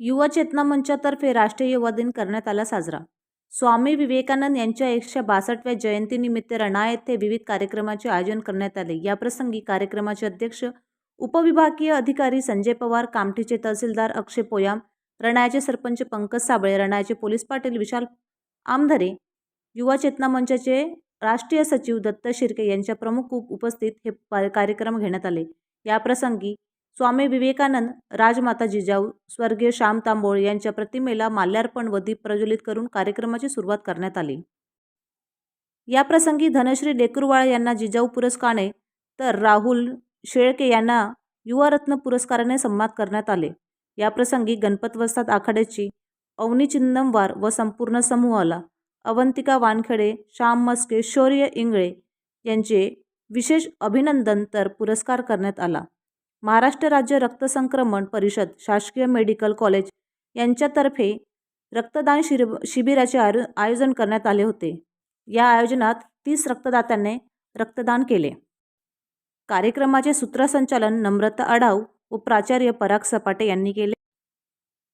युवा चेतना मंचातर्फे राष्ट्रीय युवा दिन करण्यात आला साजरा. स्वामी विवेकानंद यांच्या एकशे बासष्टव्या जयंतीनिमित्त रणा येथे विविध कार्यक्रमाचे आयोजन करण्यात आले. याप्रसंगी कार्यक्रमाचे अध्यक्ष उपविभागीय अधिकारी संजय पवार कामठीचे तहसीलदार अक्षय पोयाम रणायाचे सरपंच पंकज साबळे रणायाचे पोलीस पाटील विशाल आमधरे युवा चेतना मंचाचे राष्ट्रीय सचिव दत्त शिर्के यांच्या प्रमुख उपस्थित हे कार्यक्रम घेण्यात आले. याप्रसंगी स्वामी विवेकानंद राजमाता जिजाऊ स्वर्गीय श्याम तांबोळ यांच्या प्रतिमेला माल्यार्पण व दीप प्रज्वलित करून कार्यक्रमाची सुरुवात करण्यात आली. याप्रसंगी धनश्री डेकुरवाळ यांना जिजाऊ पुरस्काराने तर राहुल शेळके यांना युवारत्न पुरस्काराने सन्मान करण्यात आले. याप्रसंगी गणपत वस्ताद आखाड्याची अवनी चिंदमवार व संपूर्ण समूहाला अवंतिका वानखेडे श्याम मस्के शौर्य इंगळे यांचे विशेष अभिनंदन तर पुरस्कार करण्यात आला. महाराष्ट्र राज्य रक्तसंक्रमण परिषद शासकीय मेडिकल कॉलेज यांच्यातर्फे रक्तदान शिर शिबिराचे आयो आयोजन करण्यात आले होते. या आयोजनात तीस रक्तदात्यांनी रक्तदान केले. कार्यक्रमाचे सूत्रसंचालन नम्रता अडाव व प्राचार्य पराग सपाटे यांनी केले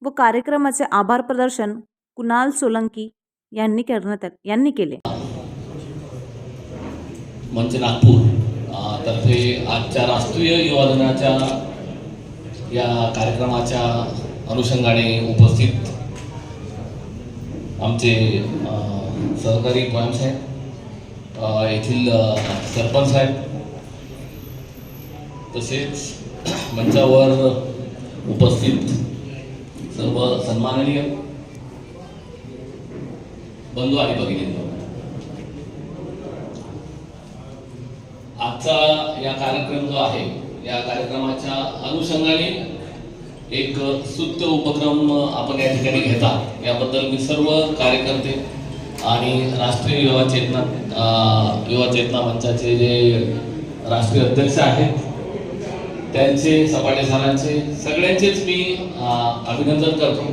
व कार्यक्रमाचे आभार प्रदर्शन कुणाल सोलंकी यांनी करण्यात यांनी केले. मंच नागपूर तर्फे आजच्या राष्ट्रीय युवा दिनाच्या या कार्यक्रमाच्या अनुषंगाने उपस्थित आमचे सहकारी पोयम साहेब येथील सरपंच साहेब तसेच मंचावर उपस्थित सर्व सन्माननीय बंधू आणि भगिनींनो. आजचा या कार्यक्रम जो आहे या कार्यक्रमाच्या अनुषंगाने एक सुप्त उपक्रम आपण या ठिकाणी घेतात याबद्दल मी सर्व कार्यकर्ते आणि राष्ट्रीय युवा चेतना युवा चेतना मंचाचे जे राष्ट्रीय अध्यक्ष आहेत त्यांचे सपाटे सरांचे सगळ्यांचेच मी अभिनंदन करतो.